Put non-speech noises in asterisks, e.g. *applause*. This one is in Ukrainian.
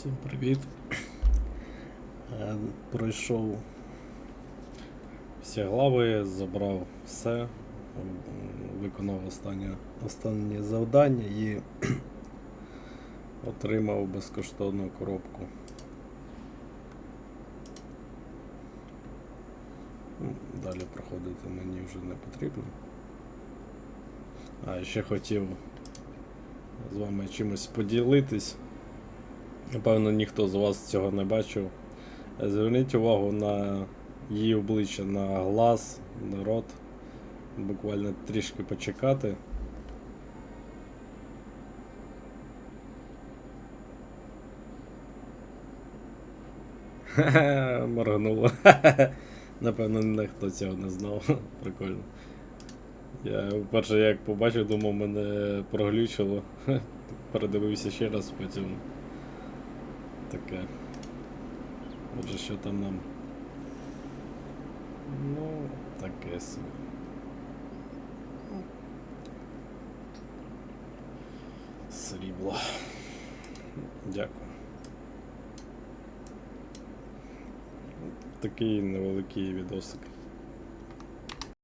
Всім привіт. Е, Пройшов всі глави, забрав все, виконав останнє, останнє завдання і *clears throat* отримав безкоштовну коробку. Далі проходити мені вже не потрібно. А ще хотів з вами чимось поділитись. Напевно, ніхто з вас цього не бачив. Е, Зверніть увагу на її обличчя, на глаз, на рот. Буквально трішки почекати. *laughs* Ха-ха, моргнуло. *laughs* Напевно, ніхто цього не знав. *laughs* Прикольно. Я вперше як побачив, думав, мене проглючило. Передивився ще раз, потім таке. Отже, що там нам. Ну, таке собі. Срібло. Дякую. Такий невеликий відосик.